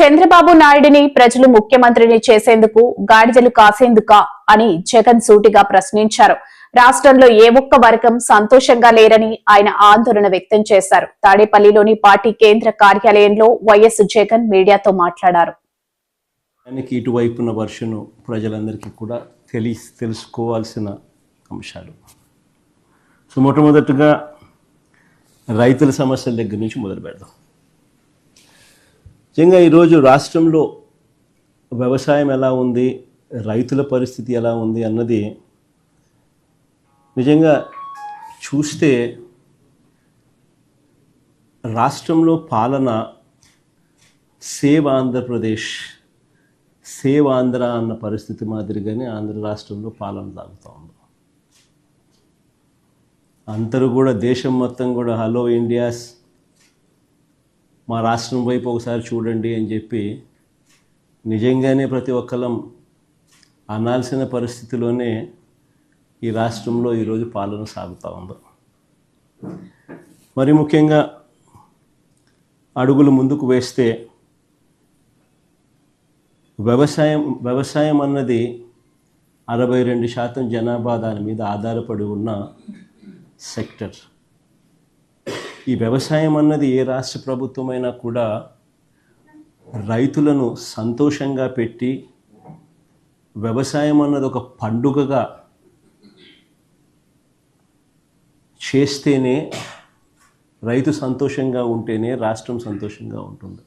చంద్రబాబు నాయుడిని ప్రజలు ముఖ్యమంత్రిని చేసేందుకు గాడిదలు కాసేందుకా అని జగన్ సూటిగా ప్రశ్నించారు. రాష్ట్రంలో ఏ ఒక్క వర్గం సంతోషంగా లేరని ఆయన ఆందోళన వ్యక్తం చేశారు. తాడేపల్లిలోని పార్టీ కేంద్ర కార్యాలయంలో వైఎస్ జగన్ మీడియాతో మాట్లాడారు. ఇటువైపున ఇటువైపున్న వర్షను ప్రజలందరికీ కూడా తెలి తెలుసుకోవాల్సిన అంశాలు. సో మొట్టమొదటిగా రైతుల సమస్యల దగ్గర నుంచి మొదలు పెడదాం నిజంగా ఈరోజు రాష్ట్రంలో వ్యవసాయం ఎలా ఉంది రైతుల పరిస్థితి ఎలా ఉంది అన్నది నిజంగా చూస్తే రాష్ట్రంలో పాలన సేవ్ ఆంధ్రప్రదేశ్ సేవ్ ఆంధ్ర అన్న పరిస్థితి మాదిరిగానే ఆంధ్ర రాష్ట్రంలో పాలన సాగుతూ ఉంది. అందరూ కూడా దేశం మొత్తం కూడా హలో ఇండియాస్ మా రాష్ట్రం వైపు ఒకసారి చూడండి అని చెప్పి నిజంగానే ప్రతి ఒక్కరం అనాల్సిన పరిస్థితిలోనే ఈ రాష్ట్రంలో ఈరోజు పాలన సాగుతూ ఉంది. మరి ముఖ్యంగా అడుగులు ముందుకు వేస్తే వ్యవసాయం వ్యవసాయం అన్నది అరవై రెండు శాతం జనాభా దాని మీద ఆధారపడి ఉన్న సెక్టర్. ఈ వ్యవసాయం అన్నది ఏ రాష్ట్ర ప్రభుత్వమైనా కూడా రైతులను సంతోషంగా పెట్టి వ్యవసాయం అన్నది ఒక పండుగగా చేస్తేనే రైతు సంతోషంగా ఉంటేనే రాష్ట్రం సంతోషంగా ఉంటుంది.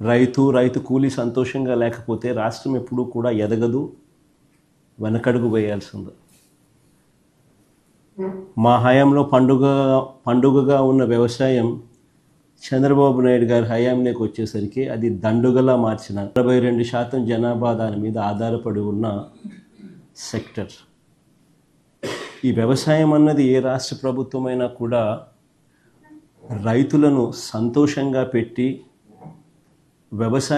రైతు రైతు కూలి సంతోషంగా లేకపోతే రాష్ట్రం ఎప్పుడూ కూడా ఎదగదు వెనకడుగు వేయాల్సింది. మా హయాంలో పండుగ పండుగగా ఉన్న వ్యవసాయం చంద్రబాబు నాయుడు గారి హయాంలోకి వచ్చేసరికి అది దండుగలా మార్చిన అరవై రెండు శాతం జనాభా దాని మీద ఆధారపడి ఉన్న సెక్టర్. ఈ వ్యవసాయం అన్నది ఏ రాష్ట్ర ప్రభుత్వమైనా కూడా రైతులను సంతోషంగా పెట్టి వ్యవసాయ